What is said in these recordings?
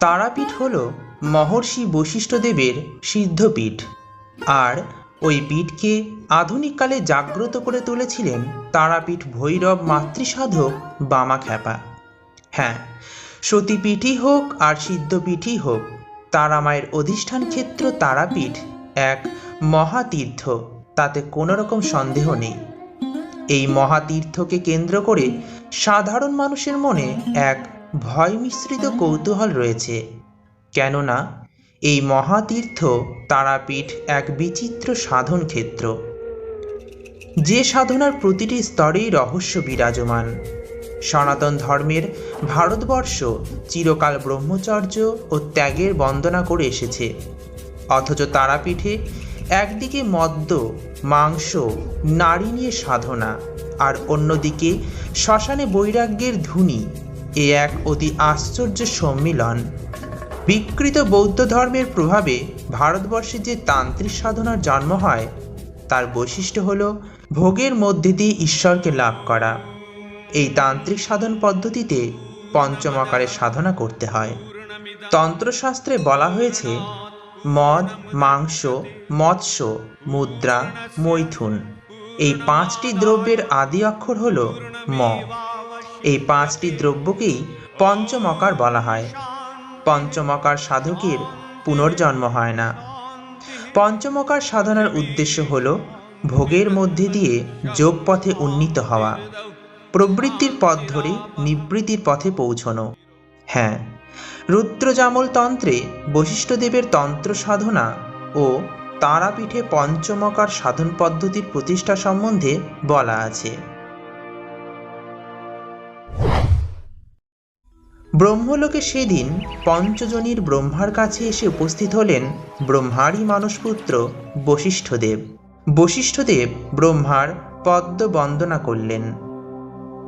তারাপীঠ হল মহর্ষি বশিষ্ঠদেবের সিদ্ধপীঠ, আর ওই পীঠকে আধুনিককালে জাগ্রত করে তুলেছিলেন তারাপীঠ ভৈরব মাতৃসাধক বামাখ্যাপা। হ্যাঁ সতীপীঠই হোক আর সিদ্ধপীঠই হোক, তারামায়ের অধিষ্ঠান ক্ষেত্র তারাপীঠ এক মহাতীর্থ, তাতে কোনো রকম সন্দেহ নেই। এই মহাতীর্থকে কেন্দ্র করে সাধারণ মানুষের মনে এক ভয় মিশ্রিত কৌতূহল রয়েছে। কেননা, এই মহাতীর্থ তারাপীঠ এক বিচিত্র সাধন ক্ষেত্র। যে সাধনার প্রতিটি স্তরেই রহস্য বিরাজমান। সনাতন ধর্মের ভারতবর্ষ চিরকাল ব্রহ্মচর্য ও ত্যাগের বন্দনা করে এসেছে। অথচ তারাপীঠে একদিকে মদ্য, মাংস নারী নিয়ে সাধনা আর অন্যদিকে শ্মশানে বৈরাগ্যের ধুনি এ এক অতি আশ্চর্য সম্মিলন। বিকৃত বৌদ্ধ ধর্মের প্রভাবে ভারতবর্ষে যে তান্ত্রিক সাধনার জন্ম হয়, তার বৈশিষ্ট্য হল ভোগের মধ্যে দিয়ে ঈশ্বরকে লাভ করা। এই তান্ত্রিক সাধন পদ্ধতিতে পঞ্চম আকারে সাধনা করতে হয়। তন্ত্রশাস্ত্রে বলা হয়েছে, মদ, মাংস, মৎস্য, মুদ্রা, মৈথুন। এই পাঁচটি দ্রব্যের আদি অক্ষর হল ম। এই পাঁচটি দ্রব্যকেই পঞ্চমকার বলা হয়। পঞ্চমকার সাধকের পুনর্জন্ম হয় না। পঞ্চমকার সাধনার উদ্দেশ্য হল ভোগের মধ্যে দিয়ে যোগ পথে উন্নীত হওয়া। প্রবৃত্তির পথ ধরে নিবৃত্তির পথে পৌঁছনো। হ্যাঁ রুদ্রজামল তন্ত্রে বশিষ্ঠদেবের তন্ত্র সাধনা ও তারাপীঠে পঞ্চমকার সাধন পদ্ধতির প্রতিষ্ঠা সম্বন্ধে বলা আছে। ব্রহ্মলোকে সেদিন পঞ্চজনীর ব্রহ্মার কাছে এসে উপস্থিত হলেন ব্রহ্মারই মানসপুত্র বশিষ্ঠদেব। বশিষ্ঠদেব ব্রহ্মার পদ্ম বন্দনা করলেন।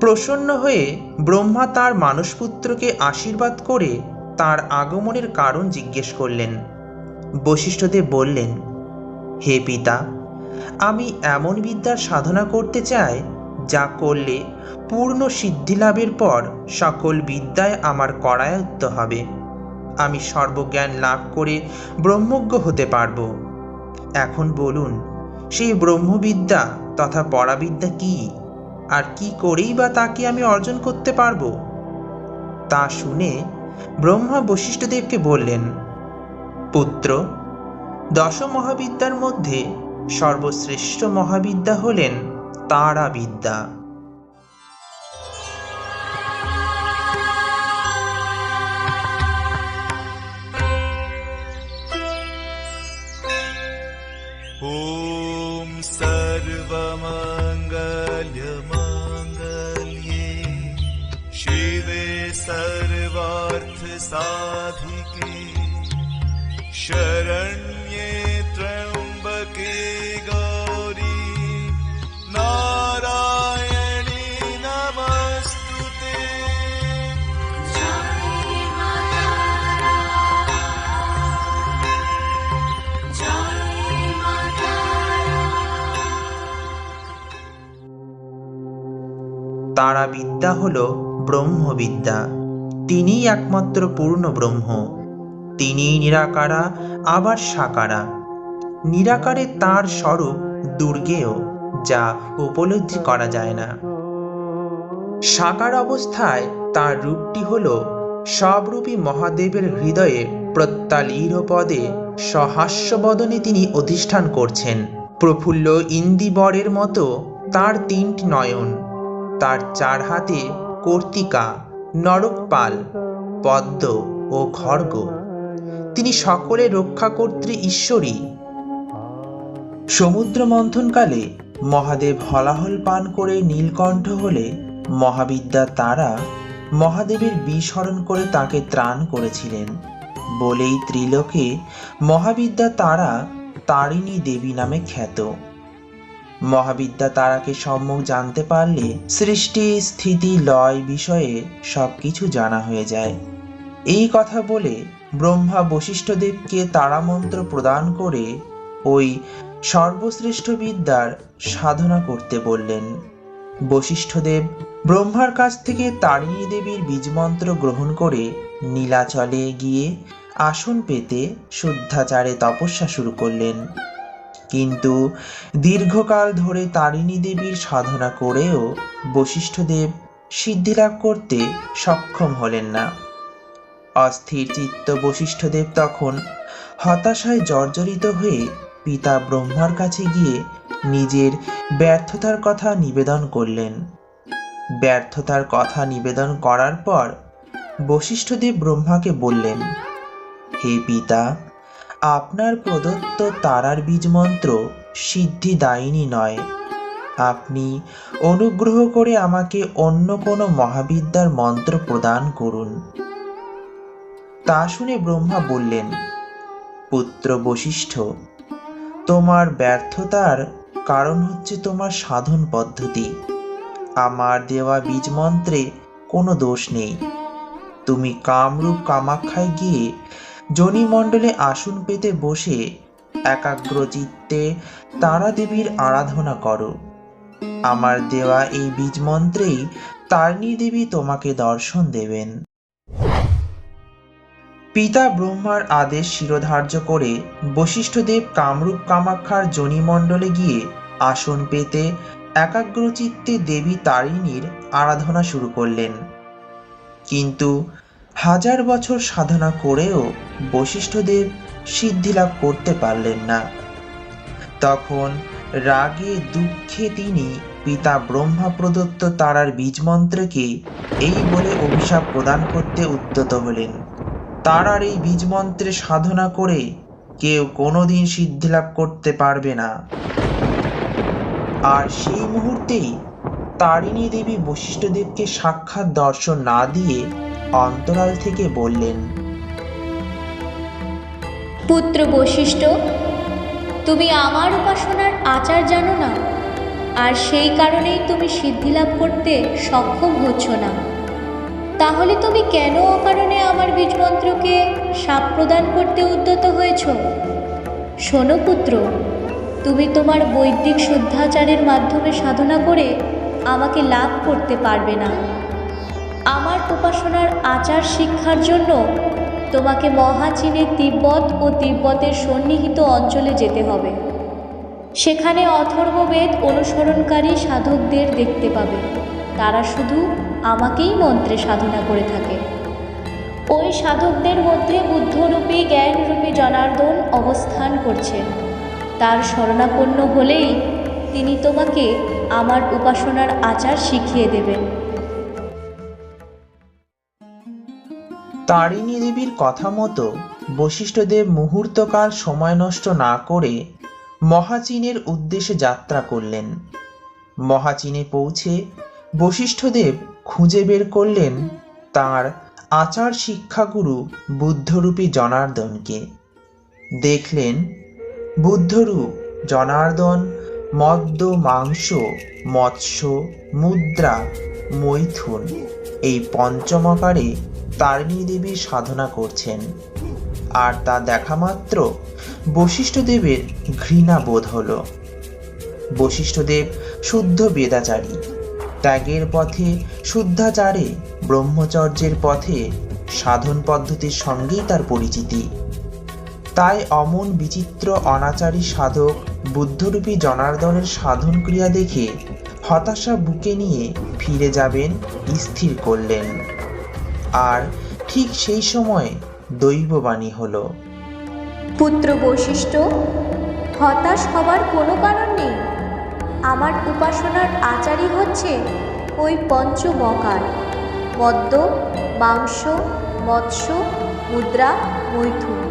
প্রসন্ন হয়ে ব্রহ্মা তার মানসপুত্রকে আশীর্বাদ করে তার আগমনের কারণ জিজ্ঞেস করলেন। বশিষ্ঠদেব বললেন হে পিতা, আমি এমন বিদ্যার সাধনা করতে চাই, যা করলে পূর্ণ সিদ্ধি লাভের পর সকল বিদ্যায় আমার করায়ত্ত হবে। আমি সর্বজ্ঞান লাভ করে ব্রহ্মজ্ঞ হতে পারব। এখন বলুন, সেই ব্রহ্মবিদ্যা তথা পরাবিদ্যা কি? আর কি করেই বা তাকে আমি অর্জন করতে পারব? তা শুনে ব্রহ্মা বশিষ্ঠদেবকে বললেন, পুত্র দশ মহাবিদ্যার মধ্যে সর্বশ্রেষ্ঠ মহাবিদ্যা হলেন তারা বিদ্যা তারা বিদ্যা হল ব্রহ্মবিদ্যা। তিনিই একমাত্র পূর্ণ ব্রহ্ম। তিনিই নিরাকারা, আবার সাকারা। নিরাকারে তার স্বরূপ দুর্গেয়, যা উপলব্ধি করা যায় না। সাকার অবস্থায় তার রূপটি হল সবরূপী মহাদেবের হৃদয়ে প্রত্যালীর পদে সহাস্যবদনে তিনি অধিষ্ঠান করছেন। প্রফুল্ল ইন্দিবরের মতো তার তিনটি নয়ন। তার চার হাতে কর্তিকা, নরকপাল, পদ্ম ও খড়গ। তিনি সকলে রক্ষাকর্ত্রী ঈশ্বরী। সমুদ্র মন্থনকালে মহাদেব হলাহল পান করে নীলকণ্ঠ হলে মহাবিদ্যা তারা মহাদেবের বিস্মরণ করে তাকে ত্রাণ করেছিলেন। বলেই ত্রিলোকে মহাবিদ্যা তারা তারিণী দেবী নামে খ্যাত। মহাবিদ্যা তারাকে সম্যক জানতে পারলে সৃষ্টি, স্থিতি, লয় বিষয়ে সবকিছু জানা হয়ে যায়। এই কথা বলে ব্রহ্মা বশিষ্ঠদেবকে তারামন্ত্র প্রদান করে ওই সর্বশ্রেষ্ঠ বিদ্যার সাধনা করতে বললেন। বশিষ্ঠদেব ব্রহ্মার কাছ থেকে তারিণী দেবীর বীজমন্ত্র গ্রহণ করে নীলাচলে গিয়ে আসন পেতে শুদ্ধাচারে তপস্যা শুরু করলেন। কিন্তু দীর্ঘকাল ধরে তারিণী দেবীর সাধনা করেও বশিষ্ঠদেব সিদ্ধিলাভ করতে সক্ষম হলেন না। অস্থির চিত্ত বশিষ্ঠদেব তখন হতাশায় জর্জরিত হয়ে পিতা ব্রহ্মার কাছে গিয়ে নিজের ব্যর্থতার কথা নিবেদন করলেন। ব্যর্থতার কথা নিবেদন করার পর বশিষ্ঠদেব ব্রহ্মাকে বললেন, হে পিতা আপনার প্রদত্ত তারার বীজ মন্ত্র সিদ্ধিদায়িনী নয়। আপনি অনুগ্রহ করে আমাকে অন্য কোনো মহাবিদ্যার মন্ত্র প্রদান করুন। তা শুনে ব্রহ্মা বললেন, পুত্র বশিষ্ঠ, তোমার ব্যর্থতার কারণ হচ্ছে তোমার সাধন পদ্ধতি। আমার দেওয়া বীজ মন্ত্রে কোনো দোষ নেই। তুমি কামরূপ কামাখ্যায় গিয়ে জনিমণ্ডলে আসন পেতে বসে একাগ্র চিত্তে তারা দেবীর আরাধনা করো। আমার দেওয়া এই বীজ মন্ত্রেই তারিণী দেবী তোমাকে দর্শন দেবেন। পিতা ব্রহ্মার আদেশ শিরোধার্য করে বশিষ্ঠদেব কামরূপ কামাখ্যার জনিমণ্ডলে গিয়ে আসন পেতে একাগ্রচিত্তে দেবী তারিণীর আরাধনা শুরু করলেন। কিন্তু হাজার বছর সাধনা করেও বশিষ্ঠদেব সিদ্ধিলাভ করতে পারলেন না। তখন রাগে দুঃখে তিনি পিতা ব্রহ্মা প্রদত্ত তারার বীজমন্ত্রকে এই বলে অভিশাপ প্রদান করতে উদ্যত হলেন। তারার এই বীজমন্ত্রে সাধনা করে কেউ কোনোদিন সিদ্ধিলাভ করতে পারবে না। আর সেই মুহূর্তেই তারিণী দেবী বশিষ্ঠদেবকে সাক্ষাৎ দর্শন না দিয়ে অন্তরাল থেকে বললেন পুত্র বশিষ্ঠ, তুমি আমার উপাসনার আচার জানো না, আর সেই কারণেই তুমি সিদ্ধিলাভ করতে সক্ষম হচ্ছ না। তাহলে তুমি কেন অকারণে আমার বীজমন্ত্রকে সাপ প্রদান করতে উদ্যত হয়েছ? শোনো পুত্র, তুমি তোমার বৈদিক শুদ্ধাচারের মাধ্যমে সাধনা করে আমাকে লাভ করতে পারবে না। আমার উপাসনার আচার শিক্ষার জন্য তোমাকে মহাচীনে তিব্বত ও তিব্বতের সন্নিহিত অঞ্চলে যেতে হবে। সেখানে অথর্ববেদ অনুসরণকারী সাধকদের দেখতে পাবে। তারা শুধু আমাকেই মন্ত্রে সাধনা করে থাকে। ওই সাধকদের মধ্যে বুদ্ধরূপী, জ্ঞানরূপী জনার্দন অবস্থান করছেন তার শরণাপন্ন হলেই তিনি তোমাকে আমার উপাসনার আচার শিখিয়ে দেবেন। তারিণী দেবীর কথা মতো বশিষ্ঠদেব মুহূর্তকাল সময় নষ্ট না করে মহাচীনের উদ্দেশ্যে যাত্রা করলেন। মহাচীনে পৌঁছে বশিষ্ঠদেব খুঁজে বের করলেন তার আচার শিক্ষাগুরু বুদ্ধরূপী জনার্দনকে। দেখলেন বুদ্ধরূপ, জনার্দন, মদ্য, মাংস, মৎস্য, মুদ্রা, মৈথুন এই পঞ্চমকারে তারিণী দেবীর সাধনা করছেন। আর তা দেখা মাত্র বশিষ্ঠদেবের ঘৃণা বোধ হলো। বশিষ্ঠদেব শুদ্ধ বেদাচারী। ত্যাগের পথে, শুদ্ধাচারে, ব্রহ্মচর্যের পথে, সাধন পদ্ধতির সঙ্গেই তার পরিচিতি। তাই অমন বিচিত্র অনাচারী সাধক, বুদ্ধরূপী জনার্দনের সাধন ক্রিয়া দেখে হতাশা বুকে নিয়ে ফিরে যাবেন, স্থির করলেন। আর ঠিক সেই সময় দৈববাণী হল। পুত্র বৈশিষ্ট্য হতাশ হবার কোনো কারণ নেই। আমার উপাসনার আচারই হচ্ছে ওই পঞ্চমকার। মদ্য, মাংস, মৎস্য, মুদ্রা, মৈথুন।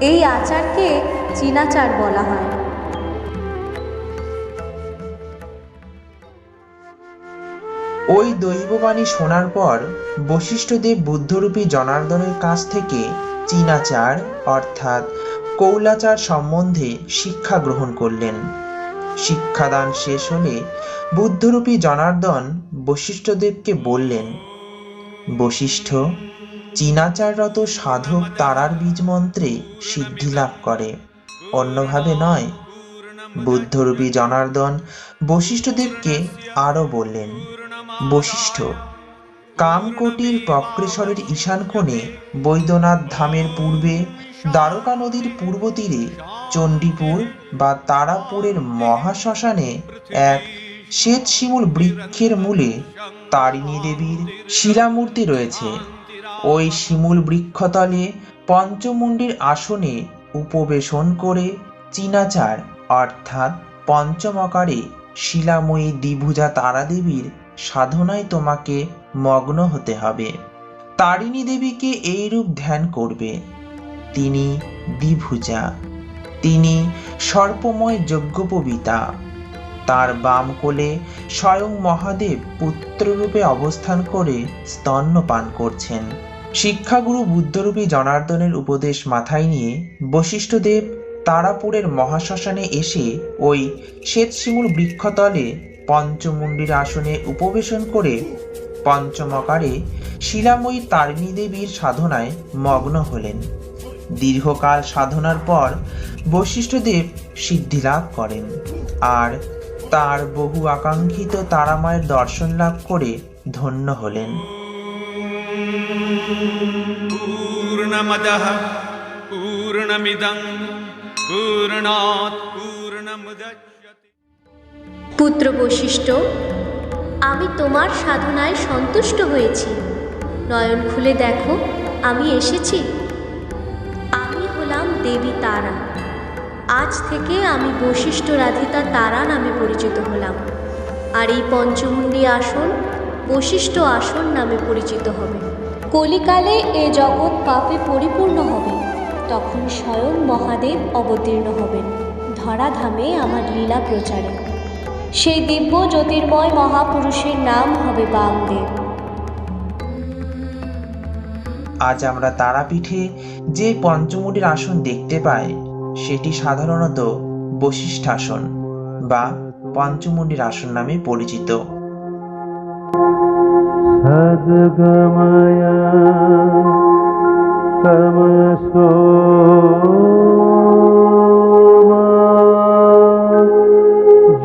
এই আচারকে চীনাচার বলা হয়। ওই দৈববাণী শোনার পর বশিষ্ঠদেব বুদ্ধরূপী জনার্দনের কাছ থেকে চীনাচার, অর্থাৎ কৌলাচার সম্বন্ধে শিক্ষা গ্রহণ করলেন। শিক্ষাদান শেষ হলে বুদ্ধরূপী জনার্দন বশিষ্ঠদেবকে বললেন, বশিষ্ঠ, চীনাচাররত সাধক তারার বীজ মন্ত্রে সিদ্ধি লাভ করে। অন্যভাবে নয়। বুদ্ধরূপী জনার্দন বশিষ্ঠদেবকে আরও বললেন বশিষ্ঠ। কামকোটির বক্রেশ্বরের ঈশান কোণে বৈদ্যনাথ ধামের পূর্বে দ্বারকা নদীর পূর্ব তীরে চণ্ডীপুর বা তারাপুরের মহাশ্মশানে এক শ্বেত শিমুল বৃক্ষের মূলে তারিণী দেবীর শিলামূর্তি রয়েছে। ওই শিমুল বৃক্ষতলে পঞ্চমুণ্ডির আসনে উপবেশন করে চীনাচার, অর্থাৎ পঞ্চমকারে শিলাময়ী দ্বিভুজা তারাদেবীর সাধনায় তোমাকে মগ্ন হতে হবে। তারিণী দেবীকে এইরূপ ধ্যান করবে। তিনি দ্বিভুজা, তিনি সর্পময় যজ্ঞোপবিতা তার বাম কোলে স্বয়ং মহাদেব পুত্ররূপে অবস্থান করে স্তন্যপান করছেন। শিক্ষাগুরু বুদ্ধরূপী জনার্দনের উপদেশ মাথায় নিয়ে বশিষ্ঠদেব তারাপুরের মহাশ্মশানে এসে ওই শ্বেতশিমুল বৃক্ষতলে পঞ্চমুণ্ডির আসনে উপবেশন করে পঞ্চমকারে শিলাময়ী তারিণী দেবীর সাধনায় মগ্ন হলেন। দীর্ঘকাল সাধনার পর বশিষ্ঠদেব সিদ্ধি লাভ করেন আর তার বহু আকাঙ্ক্ষিত তারামায়ের দর্শন লাভ করে ধন্য হলেন। পূর্ণমিদং, পূর্ণাৎ পূর্ণমুদচ্ছ পুত্র বশিষ্ঠ, আমি তোমার সাধনায় সন্তুষ্ট হয়েছি। নয়ন খুলে দেখো, আমি এসেছি। আমি হলাম দেবী তারা। আজ থেকে আমি বশিষ্ঠ রাধিতা তারা নামে পরিচিত হলাম। আর এই পঞ্চমুণ্ডী আসন বশিষ্ঠ আসন নামে পরিচিত হবে। কলিকালে এ জগৎ পাপে পরিপূর্ণ হবে। তখন স্বয়ং মহাদেব অবতীর্ণ হবেন। ধরাধামে আমার লীলা প্রচারে। সেই দিব্য জ্যোতির্ময় মহাপুরুষের নাম হবে বামদেব। আজ আমরা তারাপীঠে যে পঞ্চমুটির আসন দেখতে পাই সেটি সাধারণত বশিষ্ঠাসন বা পঞ্চমুটির আসন নামে পরিচিত। তমসো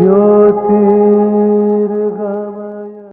ज्योति